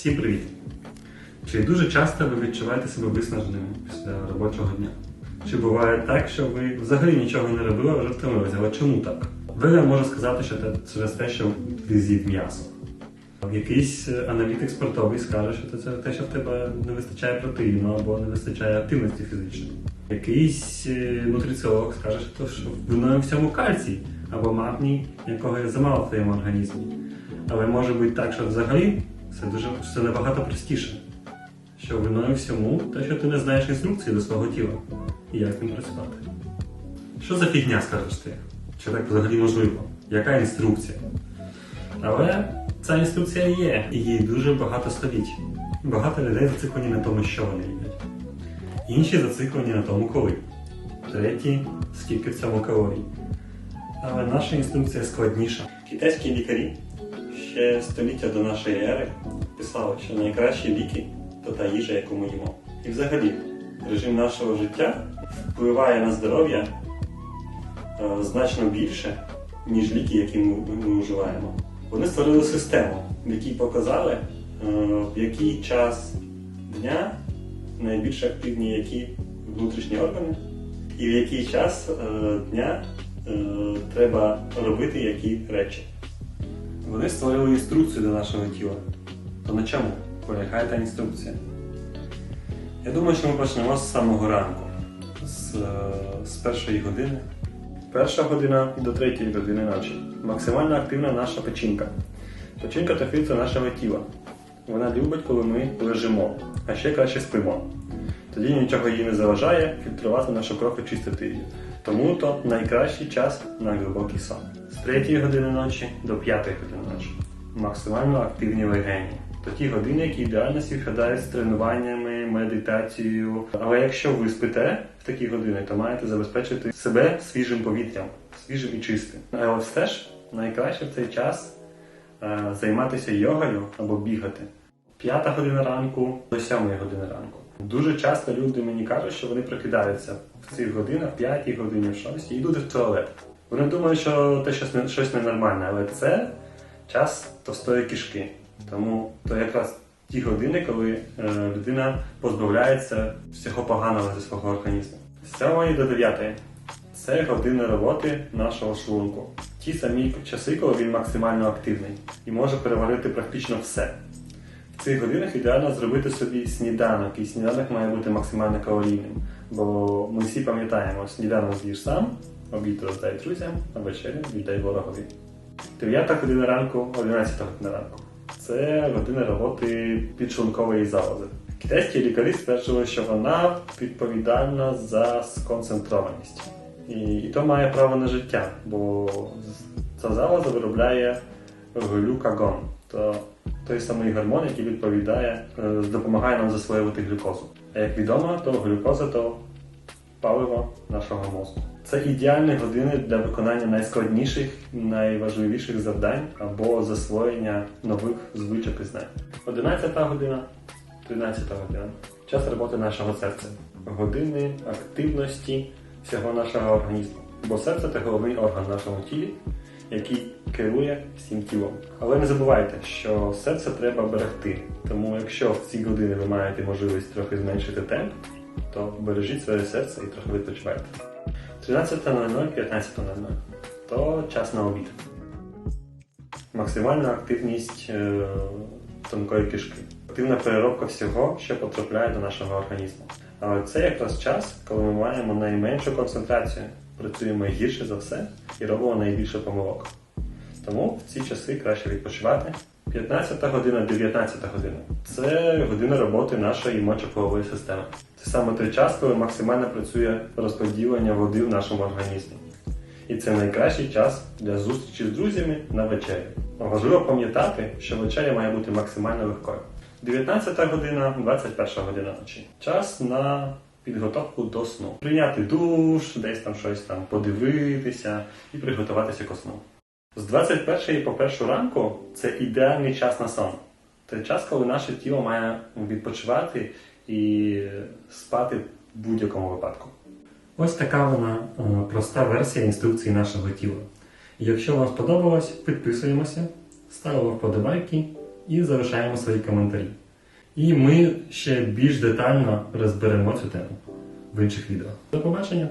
Всім привіт! Чи дуже часто ви відчуваєте себе виснаженим після робочого дня? Чи буває так, що ви взагалі нічого не робили, а вже втомилися? Але чому так? Вигляд може сказати, що це через те, що ти з'їв м'ясо. Якийсь е, аналітик спортовий скаже, що це те, що в тебе не вистачає протеїну або не вистачає активності фізичної. Якийсь е, нутриціолог скаже, що, виною всьому кальцій або магній, якого є замало в твоєму організмі. Але може бути так, що взагалі це дуже все набагато простіше. Що виною всьому те, що ти не знаєш інструкції до свого тіла і як ним працювати. Що за фігня, скажеш ти? Чи так взагалі можливо? Яка інструкція? Але ця інструкція є, і їй дуже багато століть. Багато людей зациклені на тому, що вони їдять. Інші зациклені на тому, коли. Треті, скільки в цьому калорій. Але наша інструкція складніша. Китайські лікарі ще століття до нашої ери писали, що найкращі ліки то та їжа, яку ми їмо. І взагалі, режим нашого життя впливає на здоров'я е, значно більше, ніж ліки, які ми, вживаємо. Вони створили систему, в якій показали, е, в який час дня найбільш активні які внутрішні органи, і в який час е, дня треба робити які речі. Вони створили інструкцію до нашого тіла. То на чому полягає та інструкція? Я думаю, що ми почнемо з самого ранку, з, е, з першої години. Перша година до третьої години ночі. Максимально активна наша печінка. Печінка то фільтр нашого тіла. Вона любить, коли ми лежимо, а ще краще спимо. Тоді нічого їй не заважає фільтрувати нашу кров і чистити її. Тому то найкращий час на глибокий сон. З 3 години ночі до 5 години ночі. Максимально активні легені. То ті години, які ідеально співпадають з тренуваннями, медитацією. Але якщо ви спите в такі години, то маєте забезпечити себе свіжим повітрям, свіжим і чистим. Але все ж найкраще в цей час е, займатися йогою або бігати. П'ята година ранку до сьомої години ранку. Дуже часто люди мені кажуть, що вони прокидаються в цих годинах, в п'ятій годині, в шостій, йдуть в туалет. Вони думають, що це щось, щось ненормальне, але це час товстої кишки. Тому то якраз ті години, коли е, людина позбавляється всього поганого зі свого організму. З 7 до 9 це години роботи нашого шлунку. Ті самі часи, коли він максимально активний і може переварити практично все. В цих годинах ідеально зробити собі сніданок, і сніданок має бути максимально калорійним. Бо ми всі пам'ятаємо, сніданок з'їж сам, обід роздай друзям, а вечерю віддай ворогові. 9 година ранку, 11 година ранку. Це година роботи підшлункової залози. Китайські лікарі стверджували, що вона відповідальна за сконцентрованість. І, і то має право на життя, бо ця залоза виробляє глюкагон, то той самий гормон, який відповідає, допомагає нам засвоювати глюкозу. А як відомо, то глюкоза то паливо нашого мозку. Це ідеальні години для виконання найскладніших, найважливіших завдань або засвоєння нових звичок і знань. 11 година, 13 година. Час роботи нашого серця. Години активності всього нашого організму. Бо серце це головний орган в нашому тілі, який керує всім тілом. Але не забувайте, що серце треба берегти. Тому якщо в ці години ви маєте можливість трохи зменшити темп, то бережіть своє серце і трохи відпочивайте. 13.00, 15.00 то час на обід. Максимальна активність е, тонкої кишки. Активна переробка всього, що потрапляє до нашого організму. Це якраз час, коли ми маємо найменшу концентрацію, працюємо гірше за все і робимо найбільше помилок. Тому в ці часи краще відпочивати. 15 година, 19 година це година роботи нашої мочополової системи. Це саме той час, коли максимально працює розподілення води в нашому організмі. І це найкращий час для зустрічі з друзями на вечері. Важливо пам'ятати, що вечеря має бути максимально легкою. 19 година, 21 година ночі. Час на підготовку до сну. Прийняти душ, десь там щось там подивитися і приготуватися до сну. З 21 по 1 ранку це ідеальний час на сон. Це час, коли наше тіло має відпочивати і спати в будь-якому випадку. Ось така вона е, проста версія інструкції нашого тіла. Якщо вам сподобалось, підписуємося, ставимо вподобайки і залишаємо свої коментарі. І ми ще більш детально розберемо цю тему в інших відео. До побачення!